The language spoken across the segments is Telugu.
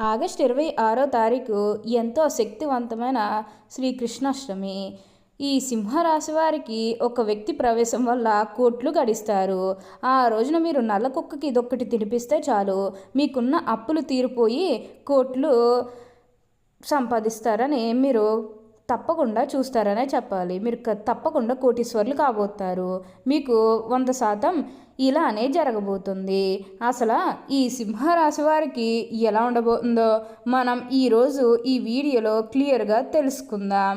ఆగస్ట్ ఇరవై ఆరో తారీఖు ఎంతో శక్తివంతమైన శ్రీకృష్ణాష్టమి. ఈ సింహరాశి వారికి ఒక వ్యక్తి ప్రవేశం వల్ల కోట్లు గడిస్తారు. ఆ రోజున మీరు నల్ల కుక్కకి ఇదొక్కటి తినిపిస్తే చాలు. మీకున్న అప్పులు తీరిపోయి కోట్లు సంపాదిస్తారని మీరు తప్పకుండా చూస్తారనే చెప్పాలి. మీరు తప్పకుండా కోటీశ్వర్లు కాబోతారు. మీకు వంద శాతం ఇలానే జరగబోతుంది. అసలు ఈ సింహరాశి వారికి ఎలా ఉండబోతుందో మనం ఈరోజు ఈ వీడియోలో క్లియర్గా తెలుసుకుందాం.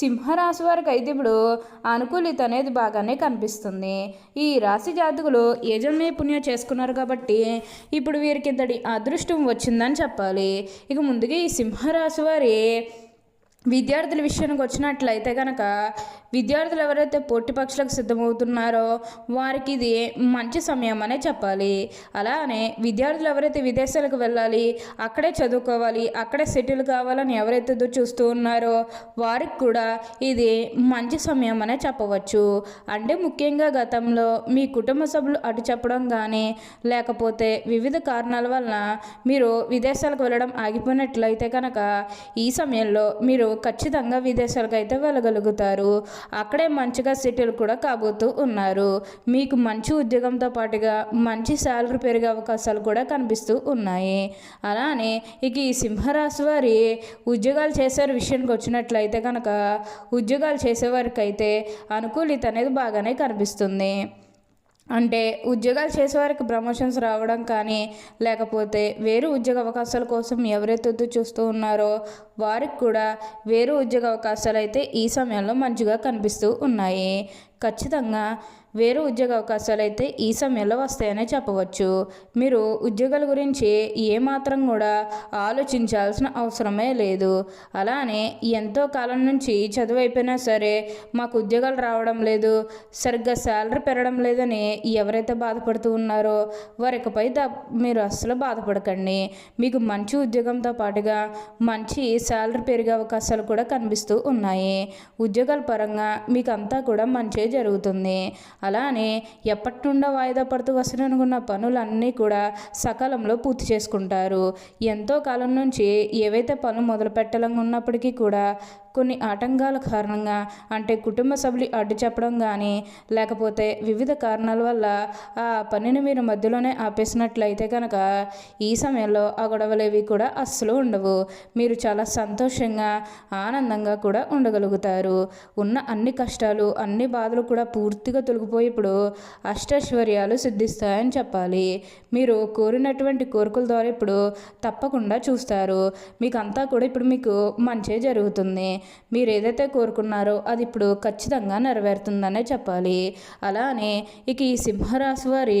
సింహరాశి వారికి అయితే ఇప్పుడు అనుకూలిత అనేది బాగానే కనిపిస్తుంది. ఈ రాశి జాతకులు యజమే పుణ్యం చేసుకున్నారు కాబట్టి ఇప్పుడు వీరికి ఇంతటి అదృష్టం వచ్చిందని చెప్పాలి. ఇక ముందుగా ఈ సింహరాశి వారి విద్యార్థుల విషయానికి వచ్చినట్లయితే కనుక విద్యార్థులు ఎవరైతే పోటీ పక్షులకు సిద్ధమవుతున్నారో వారికి ఇది మంచి సమయం అనే చెప్పాలి. అలానే విద్యార్థులు ఎవరైతే విదేశాలకు వెళ్ళాలి అక్కడే చదువుకోవాలి అక్కడే సెటిల్ కావాలని ఎవరైతే చూస్తూ ఉన్నారో వారికి కూడా ఇది మంచి సమయం అనే చెప్పవచ్చు. అంటే ముఖ్యంగా గతంలో మీ కుటుంబ సభ్యులు అటు చెప్పడం కానీ లేకపోతే వివిధ కారణాల వలన మీరు విదేశాలకు వెళ్ళడం ఆగిపోయినట్లయితే కనుక ఈ సమయంలో మీరు ఖచ్చితంగా విదేశాలకు అయితే వెళ్ళగలుగుతారు. అక్కడే మంచిగా సెటిల్ కూడా కాబోతూ ఉన్నారు. మీకు మంచి ఉద్యోగంతో పాటుగా మంచి శాలరీ పెరిగే అవకాశాలు కూడా కనిపిస్తూ ఉన్నాయి. అలానే ఇక ఈ సింహరాశి వారి ఉద్యోగాలు చేసే విషయానికి వచ్చినట్లయితే కనుక ఉద్యోగాలు చేసేవారికైతే అనుకూలిత అనేది బాగానే కనిపిస్తుంది. అంటే ఉద్యోగాలు చేసేవారికి ప్రమోషన్స్ రావడం కానీ లేకపోతే వేరు ఉద్యోగ అవకాశాల కోసం ఎవరైతే చూస్తూ ఉన్నారో వారికి కూడా వేరు ఉద్యోగ అవకాశాలు అయితే ఈ సమయంలో మంచిగా కనిపిస్తూ ఉన్నాయి. ఖచ్చితంగా వేరే ఉద్యోగ అవకాశాలు అయితే ఈ సమయంలో వస్తాయనే చెప్పవచ్చు. మీరు ఉద్యోగాల గురించి ఏమాత్రం కూడా ఆలోచించాల్సిన అవసరమే లేదు. అలానే ఎంతో కాలం నుంచి చదువు అయిపోయినా సరే మాకు ఉద్యోగాలు రావడం లేదు. సరిగ్గా శాలరీ పెరగడం లేదని ఎవరైతే బాధపడుతూ ఉన్నారో వారికపై మీరు అస్సలు బాధపడకండి. మీకు మంచి ఉద్యోగంతో పాటుగా మంచి శాలరీ పెరిగే అవకాశాలు కూడా కనిపిస్తూ ఉన్నాయి. ఉద్యోగాల పరంగా మీకు అంతా కూడా మంచి జరుగుతుంది. అలానే ఎప్పటి నుండో వాయిదా పడుతూ వస్తున్ననుకున్న పనులన్నీ కూడా సకాలంలో పూర్తి చేసుకుంటారు. ఎంతో కాలం నుంచి ఏవైతే పనులు మొదలు పెట్టాలని ఉన్నప్పటికీ కూడా కొన్ని ఆటంకాల కారణంగా అంటే కుటుంబ సభ్యులు అడ్డు చెప్పడం కానీ లేకపోతే వివిధ కారణాల వల్ల ఆ పనిని మీరు మధ్యలోనే ఆపేసినట్లయితే కనుక ఈ సమయంలో ఆ గొడవలేవి కూడా అస్సలు ఉండవు. మీరు చాలా సంతోషంగా ఆనందంగా కూడా ఉండగలుగుతారు. ఉన్న అన్ని కష్టాలు అన్ని బాధలు కూడా పూర్తిగా తొలగిపోయి ఇప్పుడు అష్టైశ్వర్యాలు సిద్ధిస్తాయని చెప్పాలి. మీరు కోరినటువంటి కోరికల ద్వారా ఇప్పుడు తప్పకుండా చూస్తారు. మీకు అంతా కూడా ఇప్పుడు మీకు మంచే జరుగుతుంది. మీరు ఏదైతే కోరుకున్నారో అది ఇప్పుడు ఖచ్చితంగా నెరవేరుతుందనే చెప్పాలి. అలానే ఇక ఈ సింహరాశి వారి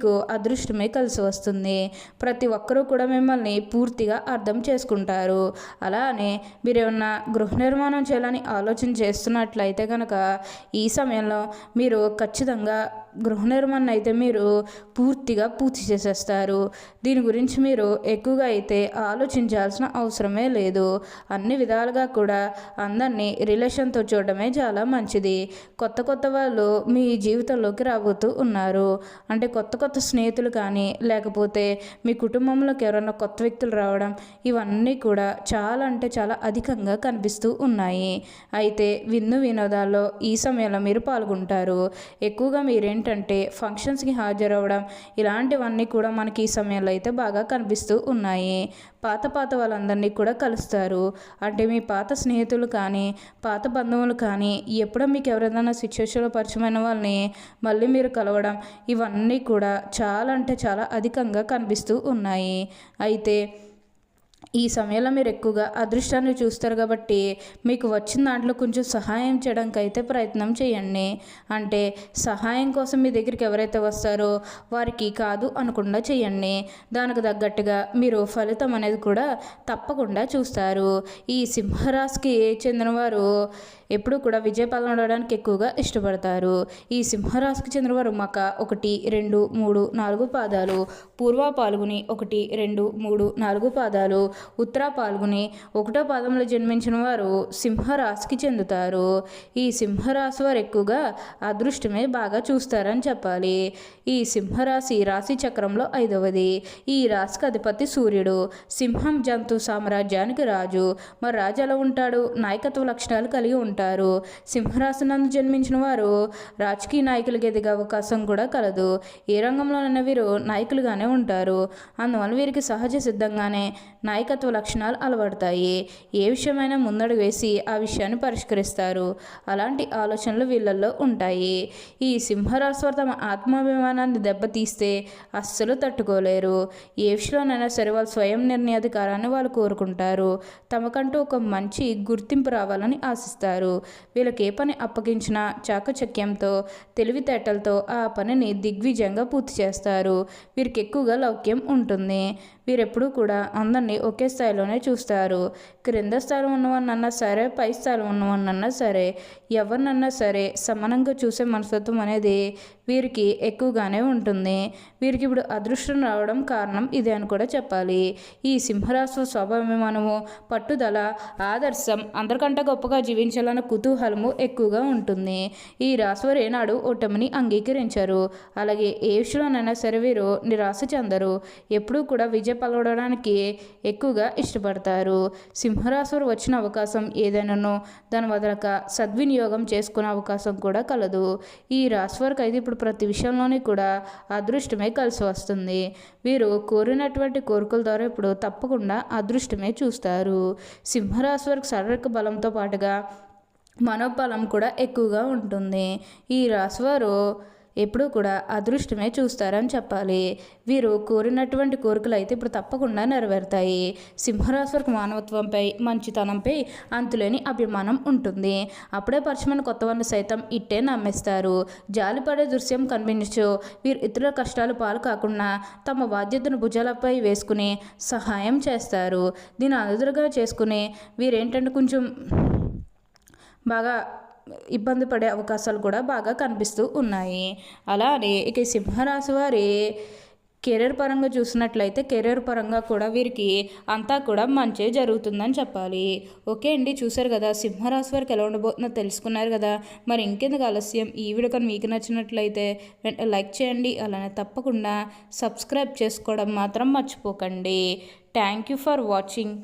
మీకు అదృష్టమే కలిసి వస్తుంది. ప్రతి ఒక్కరూ కూడా మిమ్మల్ని పూర్తిగా అర్థం చేసుకుంటారు. అలానే మీరేమన్నా గృహ నిర్మాణం చేయాలని ఆలోచన చేస్తున్నట్లయితే కనుక ఈ సమయంలో మీరు ఖచ్చితంగా గృహ నిర్మాణం అయితే మీరు పూర్తిగా పూర్తి చేసేస్తారు. దీని గురించి మీరు ఎక్కువగా అయితే ఆలోచించాల్సిన అవసరమే లేదు. అన్ని విధాలుగా కూడా అందరినీ రిలేషన్తో చూడడమే చాలా మంచిది. కొత్త కొత్త వాళ్ళు మీ జీవితంలోకి రాబోతూ ఉన్నారు. అంటే కొత్త కొత్త స్నేహితులు కానీ లేకపోతే మీ కుటుంబంలోకి ఎవరైనా కొత్త వ్యక్తులు రావడం ఇవన్నీ కూడా చాలా అంటే చాలా అధికంగా కనిపిస్తూ ఉన్నాయి. అయితే విందు వినోదాల్లో ఈ సమయంలో మీరు పాల్గొంటారు. ఎక్కువగా మీరేంటి ఏంటంటే ఫంక్షన్స్కి హాజరవ్వడం ఇలాంటివన్నీ కూడా మనకి ఈ సమయంలో అయితే బాగా కనిపిస్తూ ఉన్నాయి. పాత పాత వాళ్ళందరినీ కూడా కలుస్తారు. అంటే మీ పాత స్నేహితులు కానీ పాత బంధువులు కానీ ఎప్పుడో మీకు ఎవరైనా సిచ్యువేషన్లో పరిచయమైన వాళ్ళని మళ్ళీ మీరు కలవడం ఇవన్నీ కూడా చాలా అంటే చాలా అధికంగా కనిపిస్తూ ఉన్నాయి. అయితే ఈ సమయంలో మీరు ఎక్కువగా అదృష్టాన్ని చూస్తారు కాబట్టి మీకు వచ్చిన దాంట్లో కొంచెం సహాయం చేయడానికి అయితే ప్రయత్నం చేయండి. అంటే సహాయం కోసం మీ దగ్గరికి ఎవరైతే వస్తారో వారికి కాదు అనకుండా చేయండి. దానికి తగ్గట్టుగా మీరు ఫలితం అనేది కూడా తప్పకుండా చూస్తారు. ఈ సింహరాశికి చెందినవారు ఎప్పుడూ కూడా విజయ ఉండడానికి ఎక్కువగా ఇష్టపడతారు. ఈ సింహరాశికి చెందినవారు మక ఒకటి రెండు మూడు నాలుగు పాదాలు. పూర్వ పాల్గొని ఒకటి రెండు మూడు నాలుగు పాదాలు. ఉత్తర పాల్గొని ఒకటో పాదంలో జన్మించిన వారు సింహరాశికి చెందుతారు. ఈ సింహరాశి వారు ఎక్కువగా అదృష్టమే బాగా చూస్తారని చెప్పాలి. ఈ సింహరాశి రాశి చక్రంలో ఐదవది. ఈ రాశికి అధిపతి సూర్యుడు. సింహం జంతు సామ్రాజ్యానికి రాజు. మరి రాజు ఎలా ఉంటాడు నాయకత్వ లక్షణాలు కలిగి ఉంటారు. సింహరాశి నందు జన్మించిన వారు రాజకీయ నాయకులకి ఎదిగే అవకాశం కూడా కలదు. ఏ రంగంలోనైనా వీరు నాయకులుగానే ఉంటారు. అందువల్ల వీరికి సహజ సిద్ధంగానే నాయకత్వ లక్షణాలు అలవడతాయి. ఏ విషయమైనా ముందడుగు వేసి ఆ విషయాన్ని పరిష్కరిస్తారు. అలాంటి ఆలోచనలు వీళ్ళల్లో ఉంటాయి. ఈ సింహరాశి వారు తమ ఆత్మాభిమానాన్ని దెబ్బతీస్తే అస్సలు తట్టుకోలేరు. ఏ విషయంలోనైనా సరే వాళ్ళు స్వయం నిర్ణయాధికారాన్ని వాళ్ళు కోరుకుంటారు. తమకంటూ ఒక మంచి గుర్తింపు రావాలని ఆశిస్తారు. వీళ్ళకి ఏ పని అప్పగించినా చాకచక్యంతో తెలివితేటలతో ఆ పనిని దిగ్విజయంగా పూర్తి చేస్తారు. వీరికి ఎక్కువగా లౌక్యం ఉంటుంది. వీరెప్పుడూ కూడా అందరినీ ఒకే స్థాయిలోనే చూస్తారు. క్రింద స్థాయిలో ఉన్నవాడినన్నా సరే పై స్థాయిలో ఉన్నవాడినన్నా సరే ఎవరినన్నా సరే సమానంగా చూసే మనస్తత్వం అనేది వీరికి ఎక్కువగానే ఉంటుంది. వీరికి ఇప్పుడు అదృష్టం రావడం కారణం ఇదే అని కూడా చెప్పాలి. ఈ సింహరాశి స్వభావమానము పట్టుదల ఆదర్శం అందరికంటే గొప్పగా జీవించాలన్న కుతూహలము ఎక్కువగా ఉంటుంది. ఈ రాశివారు ఏనాడు ఓటమిని అంగీకరించారు. అలాగే ఏ విషయంలోనైనా సరే వీరు నిరాశ చెందరు. ఎప్పుడూ కూడా విజయ పలవడానికి ఎక్కువగా ఇష్టపడతారు. సింహరాశివారు వచ్చిన అవకాశం ఏదైనానో దాని వదలక సద్వినియోగం చేసుకునే అవకాశం కూడా కలదు. ఈ రాశివారికి అయితే ఇప్పుడు ప్రతి విషయంలోని కూడా అదృష్టమే కలిసి వస్తుంది. వీరు కోరినటువంటి కోరికల ద్వారా ఇప్పుడు తప్పకుండా అదృష్టమే చూస్తారు. సింహరాశి వారికి శారీరక బలంతో పాటుగా మనోబలం కూడా ఎక్కువగా ఉంటుంది. ఈ రాశివారు ఎప్పుడూ కూడా అదృష్టమే చూస్తారని చెప్పాలి. వీరు కోరినటువంటి కోరికలు అయితే ఇప్పుడు తప్పకుండా నెరవేరుతాయి. సింహరాశి మానవత్వంపై మంచితనంపై అంతులేని అభిమానం ఉంటుంది. అప్పుడే పరిచయమైన కొత్త వారిని సైతం ఇట్టే నమ్మేస్తారు. జాలిపడే దృశ్యం కనిపించు. వీరు ఇతరుల కష్టాలు పాలు కాకుండా తమ బాధ్యతను భుజాలపై వేసుకుని సహాయం చేస్తారు. దీని అనుదురుగా చేసుకుని వీరేంటంటే కొంచెం బాగా ఇబ్బంది పడే అవకాశాలు కూడా బాగా కనిపిస్తూ ఉన్నాయి. అలానే ఇక సింహరాశి వారి కెరీర్ పరంగా చూసినట్లయితే కెరీర్ పరంగా కూడా వీరికి అంతా కూడా మంచి జరుగుతుందని చెప్పాలి. ఓకే అండి చూసారు కదా సింహరాశి వారికి ఎలా ఉండబోతుందో తెలుసుకున్నారు కదా. మరి ఇంకెందుకు ఆలస్యం? ఈ వీడియో కానీ మీకు నచ్చినట్లయితే లైక్ చేయండి అలానే తప్పకుండా సబ్స్క్రైబ్ చేసుకోవడం మాత్రం మర్చిపోకండి. Thank you for watching.